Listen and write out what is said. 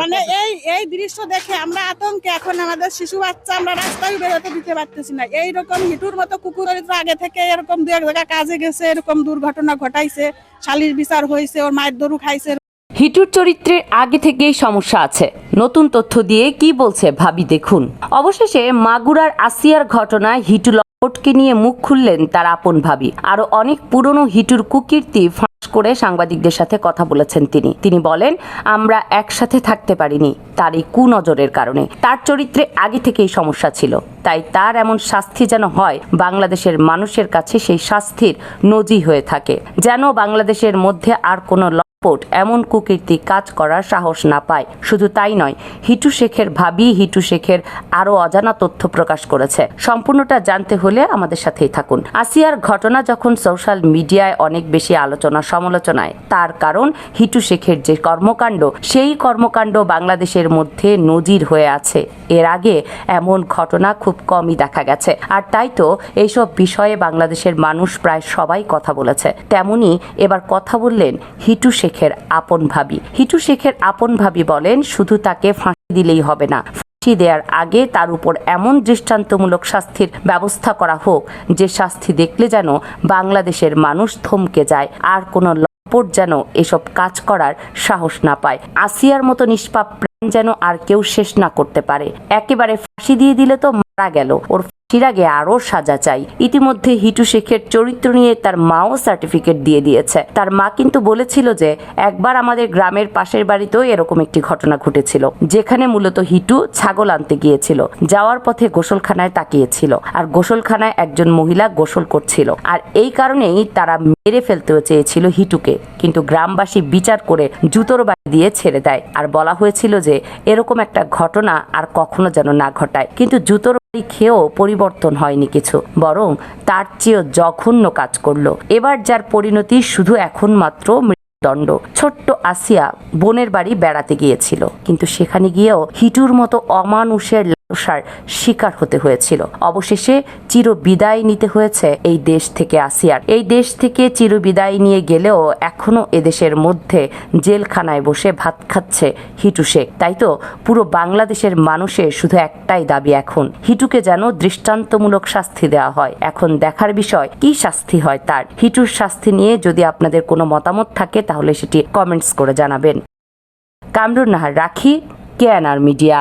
মানে এই এই দৃশ্য দেখে আমরা আতঙ্কে এখন আমাদের শিশু বাচ্চা আমরা রাস্তায় বেরোতে দিতে পারতেছি না। এইরকম হিটুর মতো চরিত্র আগে থেকে এরকম দু এক জায়গায় কাজে গেছে এরকম দুর্ঘটনা ঘটাইছে শালির বিচার হয়েছে ওর মায়ের দরু খাইছে। হিটুর চরিত্রের আগে থেকেই সমস্যা আছে। নতুন তথ্য দিয়ে কি বলছে ভাবি দেখুন। অবশেষে মাগুরার আসিয়ার ঘটনায় হিটু লপটকে নিয়ে মুখ খুললেন তার আপন ভাবি। আরও অনেক পুরনো হিটুর কুকীর্তি করে সাংবাদিকদের সাথে কথা বলেছেন তিনি। তিনি বলেন, আমরা একসাথে থাকতে পারিনি তার এই কুনজরের কারণে। তার চরিত্রে আগে থেকেই সমস্যা ছিল। তাই তার এমন শাস্তি যেন হয়, বাংলাদেশের মানুষের কাছে সেই শাস্তির নজি হয়ে থাকে। যেন বাংলাদেশের মধ্যে আর কোনো লম্পট এমন কুকীর্তি কাজ করার সাহস না পায়। শুধু তাই নয়, হিটু শেখের ভাবি হিটু শেখের আরও অজানা তথ্য প্রকাশ করেছে। সম্পূর্ণটা জানতে হলে আমাদের সাথেই থাকুন। আসিয়ার ঘটনা যখন সোশ্যাল মিডিয়ায় অনেক বেশি আলোচনা সমালোচনায়, তার কারণ হিটু শেখের যে কর্মকাণ্ড, সেই কর্মকাণ্ড বাংলাদেশের মধ্যে নজির হয়ে আছে। এর আগে এমন ঘটনা খুব কমই দেখা গেছে। আর তাই তো এইসব বিষয়ে বাংলাদেশের মানুষ প্রায় সবাই কথা বলেছে। তেমনি এবার কথা বললেন হিটু শেখের আপন ভাবি। হিটু শেখের আপন ভাবি বলেন, শুধু তাকে ফাঁসি দিলেই হবে না। ফাঁসি দেওয়ার আগে তার উপর এমন দৃষ্টান্তমূলক শাস্তির ব্যবস্থা করা হোক, যে শাস্তি দেখলে যেন বাংলাদেশের মানুষ থমকে যায়, আর কোনো লম্পট যেন এসব কাজ করার সাহস না পায়। আসিয়ার মতো নিষ্পাপ যেন আর কেউ শেষ না করতে পারে। একেবারে ফাঁসি দিয়ে দিলে তো মারা গেল। ওর ফাঁসির আগে আরও সাজা চাই। ইতিমধ্যে হিটু শেখের চরিত্র নিয়ে তার মাও সার্টিফিকেট দিয়ে দিয়েছে। তার মা কিন্তু বলেছিল যে, একবার আমাদের গ্রামের পাশের বাড়িতেও এরকম একটি ঘটনা ঘটেছিল, যেখানে মূলত হিটু ছাগল আনতে গিয়েছিল। যাওয়ার পথে গোসলখানায় তাকিয়েছিল আর গোসলখানায় একজন মহিলা গোসল করছিল। আর এই কারণেই তারা মেরে ফেলতে চেয়েছিল হিটুকে। কিন্তু গ্রামবাসী বিচার করে জুতোর বাড়ি দিয়ে ছেড়ে দেয়। আর বলা হয়েছিল যে এরকম একটা ঘটনা আর কখনো যেন না ঘটায়। কিন্তু জুতোর খেয়েও পরিবর্তন হয়নি কিছু, বরং তার চেয়েও জঘন্য কাজ করল। এবার যার পরিণতি শুধু এখন মাত্র দণ্ড ছোট্ট আসিয়া বোনের বাড়ি বেড়াতে গিয়েছিল, কিন্তু সেখানে গিয়েও হিটুর মতো অমানুষের লালসার শিকার হতে হয়েছিল। অবশেষে চির বিদায় নিতে হয়েছে এই দেশ থেকে আসিয়ার। এই দেশ থেকে চির বিদায় নিয়ে গেলেও এখনও এদেশের মধ্যে জেলখানায় বসে ভাত খাচ্ছে হিটু শেখ। তাই তো পুরো বাংলাদেশের মানুষের শুধু একটাই দাবি এখন, হিটুকে যেন দৃষ্টান্তমূলক শাস্তি দেওয়া হয়। এখন দেখার বিষয়, কি শাস্তি হয় তার? হিটুর শাস্তি নিয়ে যদি আপনাদের কোনো মতামত থাকে, তাহলে সেটি কমেন্টস করে জানাবেন। কামরুন নাহার রাখি, কেএনআর মিডিয়া।